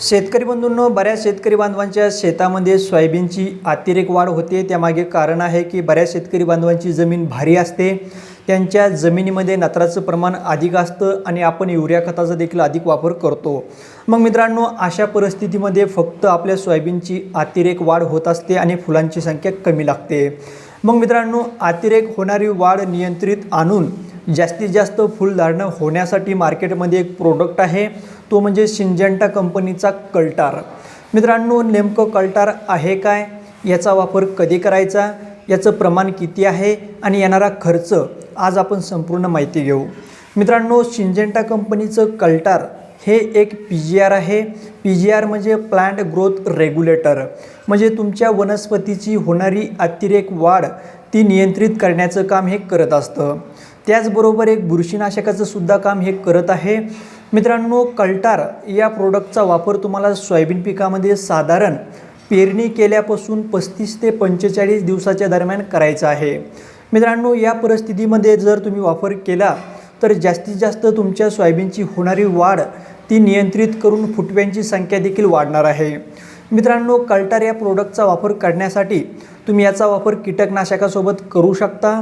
शेतकरी बंधूंनो बऱ्याच शेतकरी बांधवांच्या शेतामध्ये सोयाबीनची अतिरेक वाढ होते. त्यामागे कारण आहे की बऱ्याच शेतकरी बांधवांची जमीन भारी असते. त्यांच्या जमिनीमध्ये नत्राचं प्रमाण अधिक असतं आणि आपण युरिया खताचा देखील अधिक वापर करतो. मग मित्रांनो अशा परिस्थितीमध्ये फक्त आपल्या सोयाबीनची अतिरेक वाढ होत असते आणि फुलांची संख्या कमी लागते. मग मित्रांनो अतिरेक होणारी वाढ नियंत्रित आणून जास्तीत जास्त फुलधारणं होण्यासाठी मार्केटमध्ये एक प्रोडक्ट आहे. तो म्हणजे शिंजेंटा कंपनीचा कल्टार. मित्रांनो नेमकं कल्टार आहे काय? याचा वापर कधी करायचा? याचं प्रमाण किती आहे? आणि येणारा खर्च? आज आपण संपूर्ण माहिती घेऊ. मित्रांनो सिंजेंटा कंपनीचं कल्टार हे एक पी जी आर आहे. पी जी आर म्हणजे प्लांट ग्रोथ रेग्युलेटर म्हणजे तुमच्या वनस्पतीची होणारी अतिरेक वाढ ती नियंत्रित करण्याचं काम हे करत असतं. त्याचबरोबर एक बुरशीनाशकाचं सुद्धा काम हे करत आहे. मित्रांनो कल्टार या प्रोडक्टचा वापर तुम्हाला सोयाबीन पिकामध्ये साधारण पेरणी केल्यापासून पस्तीस ते पंचेचाळीस दिवसाच्या दरम्यान करायचा आहे. मित्रांनो या परिस्थितीमध्ये जर तुम्ही वापर केला तर जास्तीत जास्त तुमच्या सोयाबीनची होणारी वाढ ती नियंत्रित करून फुटव्यांची संख्या देखील वाढणार आहे. मित्रांनो कल्टार या प्रोडक्टचा वापर करण्यासाठी तुम्ही याचा वापर कीटकनाशकासोबत करू शकता.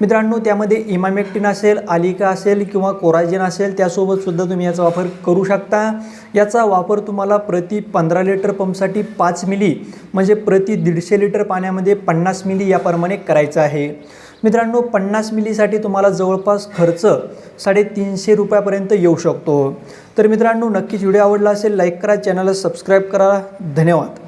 मित्रांनो त्यामध्ये इमामेक्टिन असेल आलिका असेल किंवा कोराजेन असेल त्यासोबतसुद्धा तुम्ही याचा वापर करू शकता. याचा वापर तुम्हाला प्रति पंधरा लिटर पंपसाठी पाच मिली म्हणजे प्रति दीडशे लिटर पाण्यामध्ये पन्नास मिली याप्रमाणे करायचं आहे. मित्रांनो पन्नास मिलीसाठी तुम्हाला जवळपास खर्च साडेतीनशे रुपयापर्यंत येऊ शकतो. तर मित्रांनो नक्कीच व्हिडिओ आवडला असेल लाईक करा चॅनलला सबस्क्राईब करा. धन्यवाद.